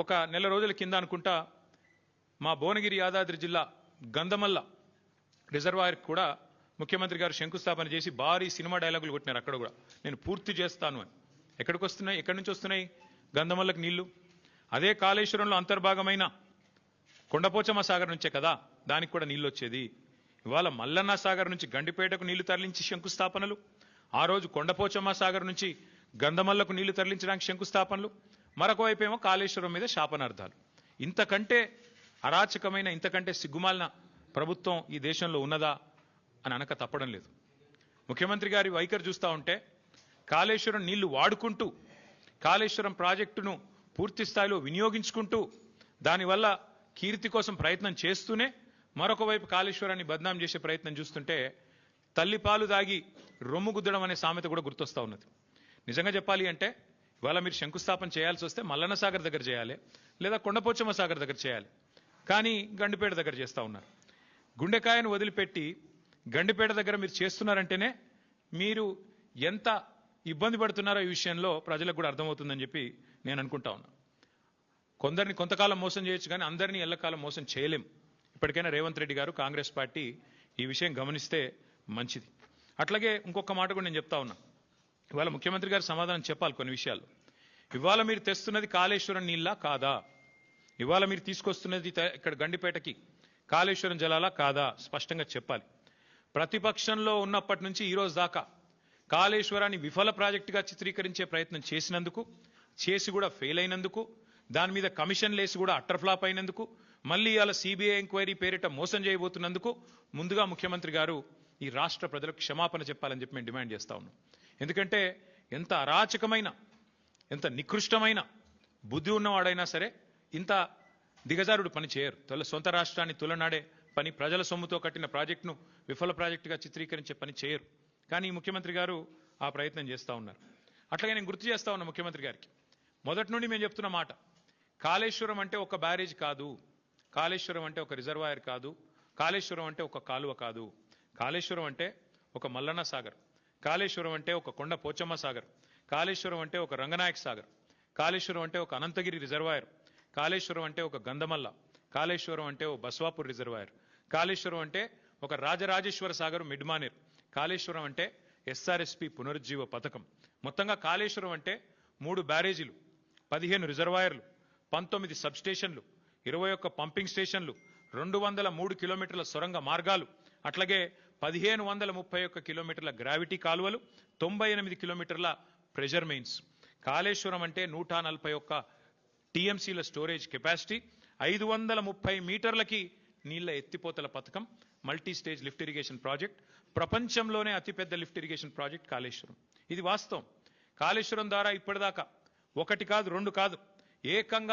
ఒక నెల రోజుల కింద అనుకుంటా మా భువనగిరి యాదాద్రి జిల్లా గంధమల్ల రిజర్వాయర్ కూడా ముఖ్యమంత్రి గారు శంకుస్థాపన చేసి భారీ సినిమా డైలాగులు కొట్టినారు అక్కడ కూడా. నేను పూర్తి చేస్తాను అని. ఎక్కడికి వస్తున్నాయి? ఎక్కడి నుంచి వస్తున్నాయి? గంధమల్లకు నీళ్ళు. అదే కాళేశ్వరంలో అంతర్భాగమైన కొండపోచమ్మ సాగర్ నుంచే కదా? దానికి కూడా నీళ్ళు వచ్చేది. ఇవాళ మల్లన్న సాగర్ నుంచి గండిపేటకు నీళ్ళు తరలించి శంకుస్థాపనలు. ఆ రోజు కొండపోచమ్మ సాగర్ నుంచి గంధమల్లకు నీళ్ళు తరలించడానికి శంకుస్థాపనలు. మరొక వైపు ఏమో కాళేశ్వరం మీద శాపనార్థాలు. ఇంతకంటే అరాచకమైన ఇంతకంటే సిగ్గుమాలిన ప్రభుత్వం ఈ దేశంలో ఉన్నదా అని అనక తప్పడం లేదు. ముఖ్యమంత్రి గారి వైఖరి చూస్తూ ఉంటే కాళేశ్వరం నీళ్ళు వాడుకుంటూ కాళేశ్వరం ప్రాజెక్టును పూర్తి స్థాయిలో వినియోగించుకుంటూ దానివల్ల కీర్తి కోసం ప్రయత్నం చేస్తూనే మరొక వైపు కాళేశ్వరాన్ని బద్నాం చేసే ప్రయత్నం చూస్తుంటే తల్లిపాలు దాగి రొమ్ము గుద్దడం అనే సామెత కూడా గుర్తొస్తా ఉన్నది. నిజంగా చెప్పాలి అంటే ఇవాళ మీరు శంకుస్థాపన చేయాల్సి వస్తే మల్లన్న సాగర్ దగ్గర చేయాలి లేదా కొండపోచమ్మ సాగర్ దగ్గర చేయాలి. కానీ గండిపేట దగ్గర చేస్తూ ఉన్నారు. గుండెకాయను వదిలిపెట్టి గండిపేట దగ్గర మీరు చేస్తున్నారంటేనే మీరు ఎంత ఇబ్బంది పడుతున్నారో ఈ విషయంలో ప్రజలకు కూడా అర్థమవుతుందని చెప్పి నేను అనుకుంటా ఉన్నా. కొందరిని కొంతకాలం మోసం చేయొచ్చు కానీ అందరినీ ఎల్లకాలం మోసం చేయలేం. ఇప్పటికైనా రేవంత్ రెడ్డి గారు కాంగ్రెస్ పార్టీ ఈ విషయం గమనిస్తే మంచిది. అట్లాగే ఇంకొక మాట కూడా నేను చెప్తా ఉన్నా. ఇవాళ ముఖ్యమంత్రి గారు సమాధానం చెప్పాలి కొన్ని విషయాలు. ఇవాళ మీరు తెస్తున్నది కాళేశ్వరం నీళ్ళ కాదా? ఇవాళ మీరు తీసుకొస్తున్నది ఇక్కడ గండిపేటకి కాళేశ్వరం జలాలా కాదా? స్పష్టంగా చెప్పాలి. ప్రతిపక్షంలో ఉన్నప్పటి నుంచి ఈ రోజు దాకా కాళేశ్వరాన్ని విఫల ప్రాజెక్టుగా చిత్రీకరించే ప్రయత్నం చేసినందుకు చేసి కూడా ఫెయిల్ అయినందుకు దాని మీద కమిషన్ లేసి కూడా అట్టర్ ఫ్లాప్ అయినందుకు మళ్ళీ ఇవాళ సిబిఐ ఎంక్వైరీ పేరిట మోసం చేయబోతున్నందుకు ముందుగా ముఖ్యమంత్రి గారు ఈ రాష్ట్ర ప్రజలకు క్షమాపణ చెప్పాలని చెప్పి మేము డిమాండ్ చేస్తా ఉన్నాం. ఎందుకంటే ఎంత అరాచకమైన ఎంత నికృష్టమైన బుద్ధి ఉన్నవాడైనా సరే ఇంత దిగజారుడు పని చేయరు. తొల సొంత రాష్ట్రాన్ని తులనాడే పని ప్రజల సొమ్ముతో కట్టిన ప్రాజెక్టును విఫల ప్రాజెక్టుగా చిత్రీకరించే పని చేయరు. కానీ ముఖ్యమంత్రి గారు ఆ ప్రయత్నం చేస్తూ ఉన్నారు. అట్లాగే నేను గుర్తు చేస్తా ఉన్నా ముఖ్యమంత్రి గారికి. మొదటి నుండి మేము చెప్తున్న మాట కాళేశ్వరం అంటే ఒక బ్యారేజ్ కాదు. కాళేశ్వరం అంటే ఒక రిజర్వాయర్ కాదు. కాళేశ్వరం అంటే ఒక కాలువ కాదు. కాళేశ్వరం అంటే ఒక మల్లన్న సాగర్. కాళేశ్వరం అంటే ఒక కొండ పోచమ్మ సాగర్. కాళేశ్వరం అంటే ఒక రంగనాయక సాగర్. కాళేశ్వరం అంటే ఒక అనంతగిరి రిజర్వాయర్. కాళేశ్వరం అంటే ఒక గంధమల్ల. కాళేశ్వరం అంటే ఒక బస్వాపూర్ రిజర్వాయర్. కాళేశ్వరం అంటే ఒక రాజరాజేశ్వర సాగర్ మిడ్మానేర్. కాళేశ్వరం అంటే ఎస్ఆర్ఎస్పి పునరుజ్జీవ పథకం. మొత్తంగా కాళేశ్వరం అంటే మూడు బ్యారేజీలు పదిహేను రిజర్వాయర్లు పంతొమ్మిది సబ్ స్టేషన్లు ఇరవై ఒక్క పంపింగ్ స్టేషన్లు రెండు వందల మూడు కిలోమీటర్ల సొరంగ మార్గాలు అట్లాగే పదిహేను వందల ముప్పై ఒక్క కిలోమీటర్ల గ్రావిటీ కాలువలు తొంభై ఎనిమిది కిలోమీటర్ల ప్రెషర్ మెయిన్స్ కాళేశ్వరం అంటే నూట నలభై ఒక్క టీఎంసీల స్టోరేజ్ కెపాసిటీ ఐదు వందల ముప్పై మీటర్లకి నీళ్ళ ఎత్తిపోతల పథకం multi stage lift irrigation project ప్రపంచంలోనే అతిపెద్ద లిఫ్ట్ ఇరిగేషన్ ప్రాజెక్ట్ కాళేశ్వరం. ఇది వాస్తవం. కాళేశ్వరం ద్వారా ఇప్పటిదాకా ఒకటి కాదు రెండు కాదు ఏకంగా